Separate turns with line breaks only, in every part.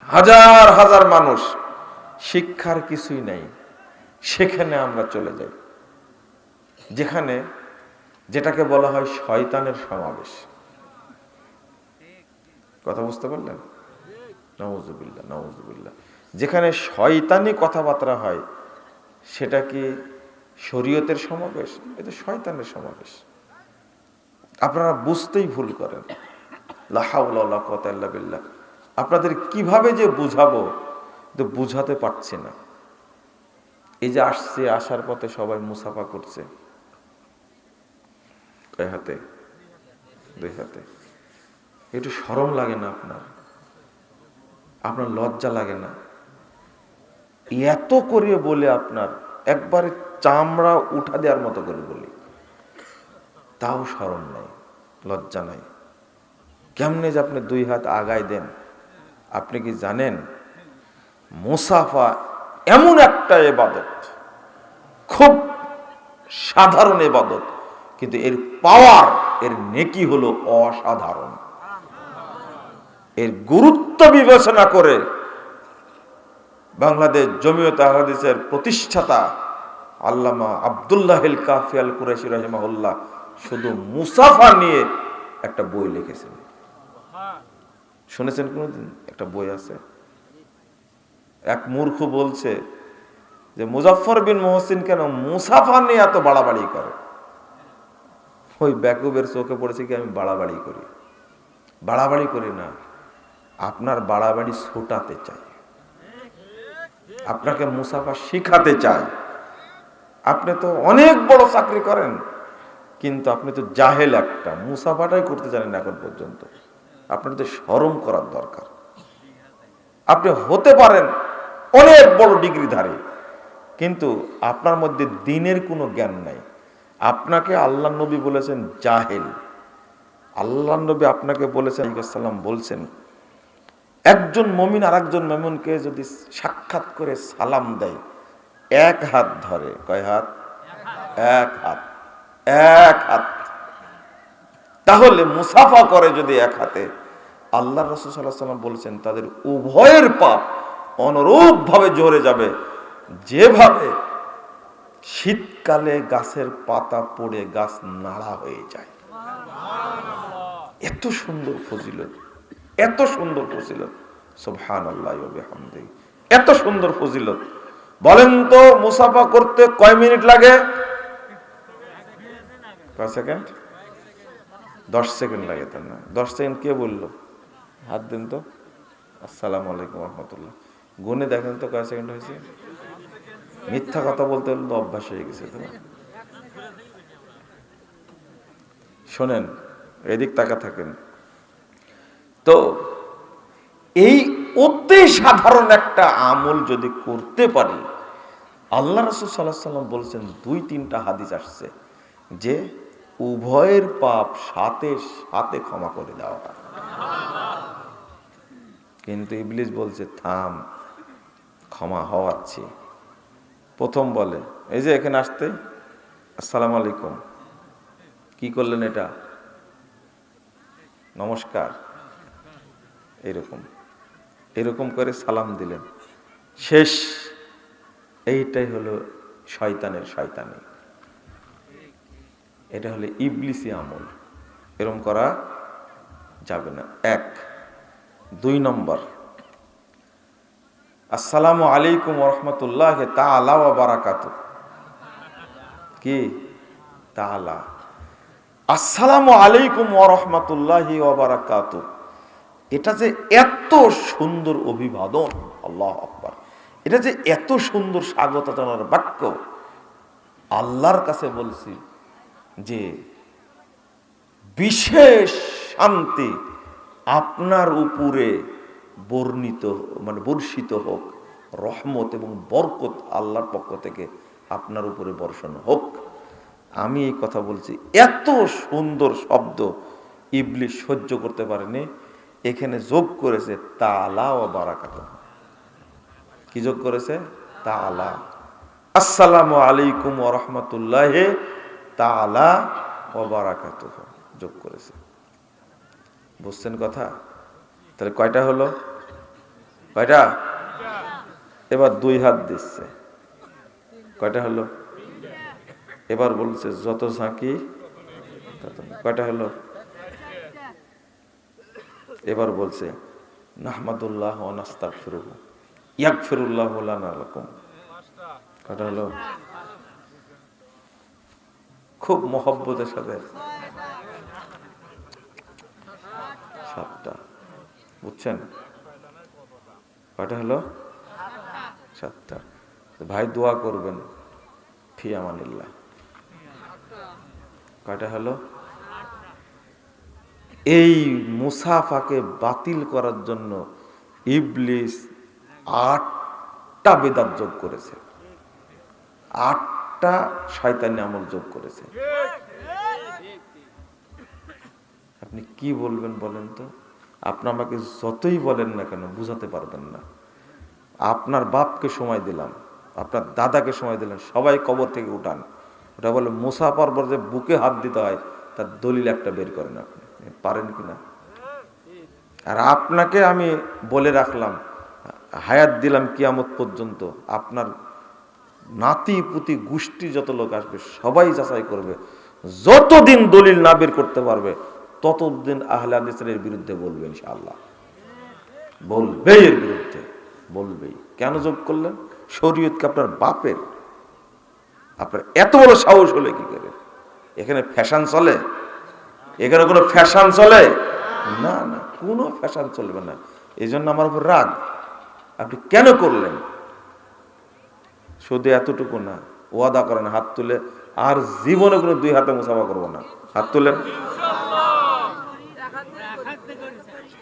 হাজার হাজার মানুষ, শিক্ষার কিছুই নাই। সেখানে আমরা চলে যাই। যেখানে যেটাকে বলা হয় শয়তানের সমাবেশ। কথা বুঝতে পারলেন? নওয়াজুবিল্লাহ নওয়াজুবিল্লাহ। যেখানে শয়তানি কথাবার্তা হয়, সেটা কি শরীয়তের সমাবেশ? এটা শয়তানের সমাবেশ। আপনারা বুঝতেই ভুল করেন। লাহাউল্লাহ কতাল্লা বিল্লাহ। আপনাদের কীভাবে যে বুঝাবো, তো বুঝাতে পারছি না। এই যে আসছে, আসার পথে সবাই মুসাফা করছে। হাতে? দুই হাতে। একটু সরম লাগে না আপনার? আপনার লজ্জা লাগে না? এত করে বলে আপনার, একবারে চামড়া উঠা দেওয়ার মতো করে বলি। তাও সরম নাই, লজ্জা নাই। কেমনে যে আপনি দুই হাত আগায় দেন? আপনি কি জানেন? মুসাফা এমন একটা এবাদত খুব সাধারণ এবাদত কিন্তু এর পাওয়ার, এর নেকি হলো অসাধারণ। এর গুরুত্ব বিবেচনা করে বাংলাদেশ জমিয়ত আহাদিসের প্রতিষ্ঠাতা আল্লামা আবদুল্লাহ কাফি আল রহমাউল্লাহ শুধু মুসাফা নিয়ে একটা বই লিখেছেন। শুনেছেন কোনোদিন? একটা বই আছে। এক মূর্খ বলছে যে মুজাফর বিন মোহসিন কেন মুসাফা নিয়ে এত বাড়াবাড়ি করে? ওই ব্যাকুবের চোখে পড়েছে কি, আমি বাড়াবাড়ি করি। বাড়াবাড়ি করি না, আপনার বাড়াবাড়ি ছোটাতে চাই। আপনাকে মুসাফা শিখাতে চাই। আপনি তো অনেক বড় চাকরি করেন, কিন্তু আপনি তো জাহেল একটা। মুসাফাটাই করতে জানেন এখন পর্যন্ত। আপনার তো সরম করার দরকার। আপনি হতে পারেন অনেক বড় ডিগ্রিধারী, কিন্তু আপনার মধ্যে দিনের কোনো জ্ঞান নাই। আপনাকে আল্লাহ নবী বলেছেন জাহেল। আল্লাহ নবী আপনাকে বলেছেন সাল্লাম বলছেন, একজন মমিন আর একজন মেমনকে যদি সাক্ষাৎ করে সালাম দেয়, এক হাত ধরে, কয় হাত? এক হাত। এক হাত। তাহলে মুসাফা করে যদি এক হাতে। আল্লাহ রসুল সাল্লাহ বলছেন তাদের উভয়ের পাপ অনুরূপ ভাবে জোরে যাবে। যেভাবে শীতকালে গাছের পাতা পড়ে গাছ নাড়া হয়ে যায়। এত সুন্দর ফজিলত এত সুন্দর ফজিলত। সোহান আল্লাহ এত সুন্দর ফজিলত। বলেন তো মুসাফা করতে কয় মিনিট লাগে? কয় সেকেন্ড? দশ সেকেন্ড লাগে তার না দশ সেকেন্ড কে বলল? হাত দেন তো। আসসালাম আলাইকুম রহমতুল্লাহ। গুনে দেখেন তো কয় সেকেন্ড হয়েছে? মিথ্যা কথা বলতে হলে তো অভ্যাস হয়ে গেছে তোমার শোনেন, এদিক তাকা থাকেন। তো এই অতি সাধারণ একটা আমল যদি করতে পারি, আল্লাহ রসুল সাল্লাহ সাল্লাম বলছেন দুই তিনটা হাদিস আসছে যে উভয়ের পাপ সাথে সাথে ক্ষমা করে দেওয়া কিন্তু ইবলিস বলছে, থাম, ক্ষমা হওয়াচ্ছে প্রথম বলে, এই যে এখানে আসতে, আসসালাম আলাইকুম। কি করলেন এটা? নমস্কার। এরকম এরকম করে সালাম দিলেন। শেষ, এইটাই হলো শয়তানের শয়তানি। এটা হলো ইবলিসি আমল। এরম করা যাবে না। এক, দুই নম্বর, আসসালামু আলাইকুম রহমতুল্লাহ তালা বারাকাত কি? তা তালা আসসালামু আলাইকুম রহমতুল্লাহি বারাকাত এটা যে এত সুন্দর অভিবাদন, আল্লাহ আকবার। এটা যে এত সুন্দর স্বাগত জানার বাক্য, আল্লাহর কাছে বলছি যে বিশেষ শান্তি আপনার উপরে বর্ণিত মানে বর্ষিত হোক, রহমত এবং বরকত আল্লাহর পক্ষ থেকে আপনার উপরে বর্ষণ হোক। আমি এই কথা বলছি, এত সুন্দর শব্দ ইবলিশ সহ্য করতে পারেনি, এখানে যোগ করেছে তালা ও বারাকাত কি যোগ করেছে? তালা আসসালামু আলাইকুম ও রহমতুল্লাহ তালা ও বারাকাত যোগ করেছে। বুঝছেন কথা? তাহলে কয়টা হলো? কয়টা? এবার দুই হাত দিচ্ছে। কয়টা হলো? এবার বলছে, যত ঝাঁকি কয়টা হলো? এবার বলছে, নাহমাদুল্লাহ ইয়াক ফিরুল্লাহ কয়টা হলো? খুব মহব্বতের সাথে। সাতটা। বুঝছেন? কয়টা হলো? সাতটা। ভাই দোয়া করবেন। ফি আমানিল্লাহ কয়টা হলো? এই মুসাফাকে বাতিল করার জন্য ইবলিস আটটা বেদাত যোগ করেছে। আটটা শয়তানি আমল যোগ করেছে। আপনি কি বলবেন বলেন তো? আপনি আমাকে যতই বলেন না কেন, বুঝাতে পারবেন না। আপনার বাপকে সময় দিলাম, আপনার দাদাকে সময় দিলেন, সবাই কবর থেকে উঠান। ওটা বলে মুসা পর্বর যে বুকে হাত দিতে হয়, তার দলিল একটা বের করেন আপনি। পারেন কি না? আর আপনাকে আমি বলে রাখলাম, হায়াত দিলাম কিয়ামত পর্যন্ত। আপনার নাতি পুতি গোষ্ঠী যত লোক আসবে, সবাই যাচাই করবে। যতদিন দলিল না বের করতে পারবে, ততদিন আহলে হাদিসের বিরুদ্ধে বলবে ইনশাআল্লাহ। বলবে এর বিরুদ্ধে, বলবেই। কেন যোগ করলেন? শরীয়তকে আপনার বাপের? আপনার এত বড় সাহস হলে কি করে? এখানে ফ্যাশন চলে? এখানে কোনো ফ্যাশন চলে? না না, কোনো ফ্যাশন চলবে না। এই আমার উপর রাগ। আপনি কেন করলেন? শুধু এতটুকু না, ওয়াদা করেন, হাত তুলে, আর জীবনে কোনো দুই হাতে মুসাফা করব না। হাত তুলেন।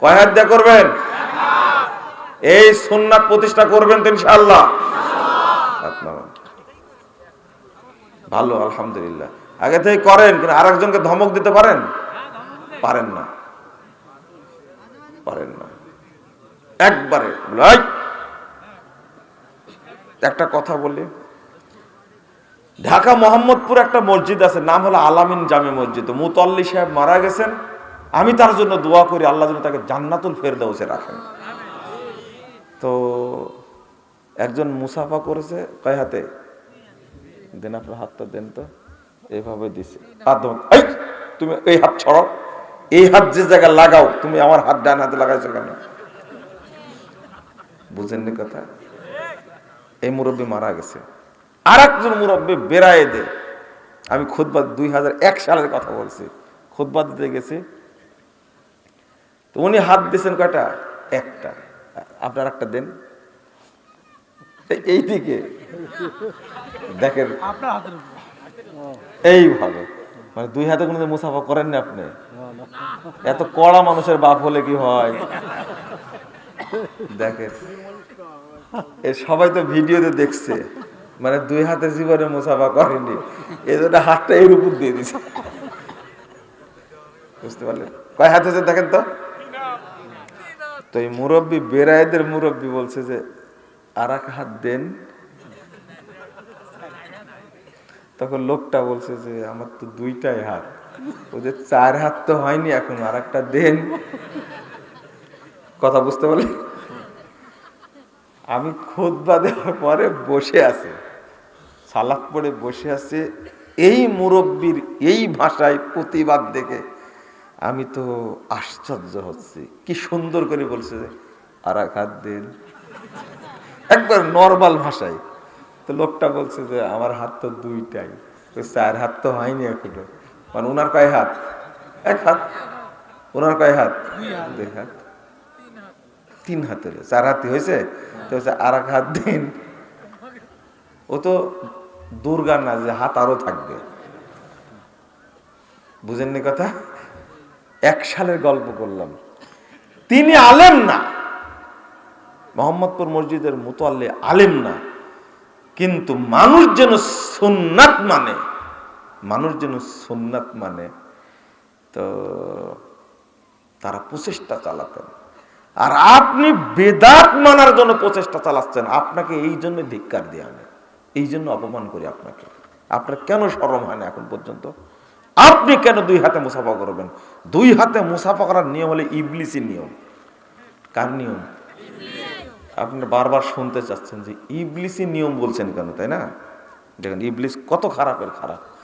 কয় হাত দিয়ে করবেন? এই সুন্নাত প্রতিষ্ঠা করবেন তো ইনশাআল্লাহ। হাত নামান। ভালো, আলহামদুলিল্লাহ। আগে থেকে করেন, কিন্তু আরেকজনকে ধমক দিতে পারেন? পারেন না। পারেন না। একবারে! একটা কথা বলি। ঢাকা মোহাম্মদপুর একটা মসজিদ আছে, নাম হলো আলামিন জামে মসজিদ। মুতল্লি সাহেব মারা গেছেন, আমি তার জন্য দোয়া করি, আল্লাহ যেন তাকে জান্নাতুল ফেরদাউসে রাখেন। তো একজন মুসাফা করেছে, কয় হাতে? দেন আপনার হাতটা দেন তো এইভাবে দিছে। তুমি এই হাত ছড়াও। এই হাত যে জায়গায় লাগাও, তুমি আমার হাত ডান হাতে লাগাইছো কেন? বুঝেননি কথা? এই মুরব্বী মারা গেছে। আর একজন মুরব্বী বেড়ায় দে আমি খুদবা দুই হাজার এক সালের কথা বলছি। খুদবা দিতে গেছি। তো উনি হাত দিয়েছেন কয়টা? একটা। আপনার একটা দেন। এই- এই দিকে। দেখেন।
উপর।
এইভাবে মানে দুই হাতে কোনো মুসাফা করেন না আপনি? এত কড়া মানুষের বাপ হলে কি হয়? দেখেন। এ সবাই তো ভিডিওতে দেখছে। মানে দুই হাতে জীবনে মুসাফা করেনি। এই হাতটা এর উপর দিয়ে দিছে। বুঝতে পারলেন? কয় হাত দেখেন তো? তো এই মুরব্বী বেড়াইদের মুরব্বী বলছে যে আর এক হাত দেন। তখন লোকটা বলছে যে, আমার তো দুইটাই হাত। ওদের চার হাত তো হয়নি এখন আর একটা দেন। কথা বুঝতে পারলি আমি খুদবা দেওয়ার পরে বসে আছে। সালাক পড়ে বসে আছে। এই মুরব্বীর এই ভাষায় প্রতিবাদ দেখে আমি তো আশ্চর্য হচ্ছি। কি সুন্দর করে বলছে আর হাত দেন। একবার নর্মাল ভাষায়। তো লোকটা বলছে যে, আমার হাত তো দুইটাই। চার হাত তো হয়নি এখনও। মানে ওনার কয় হাত? এক হাত। ওনার কয় হাত? দুই হাত। তিন হাত চার হাতি হয়েছে? তো হচ্ছে আর এক হাত দিন। ও তো দুর্গা না, যে হাত আরও থাকবে। বুঝেননি কথা? এক সালের গল্প করলাম। তিনি আলেম না। মোহাম্মদপুর মসজিদের মুতোয়াল্লি আলেম না। কিন্তু মানুষ যেন সুন্নাত মানে মানুষ যেন সুন্নাত মানে তো তারা প্রচেষ্টা চালাতেন। আর আপনি বেদাত মানার জন্য প্রচেষ্টা চালাচ্ছেন, আপনাকে এই জন্য ধিক্কার দিয়ে আমি এই জন্য অপমান করি আপনাকে। আপনার কেন সরম হয় না এখন পর্যন্ত? আপনি কেন দুই হাতে মুসাফা করবেন? দুই হাতে মুসাফা করার নিয়ম হলে ইবলিসি নিয়ম। কার নিয়ম? আপনি বারবার শুনতে চাচ্ছেন যে ইবলিসই নিয়ম বলছেন কেন, তাই না? দেখেন, ইবলিস কত খারাপের খারাপ।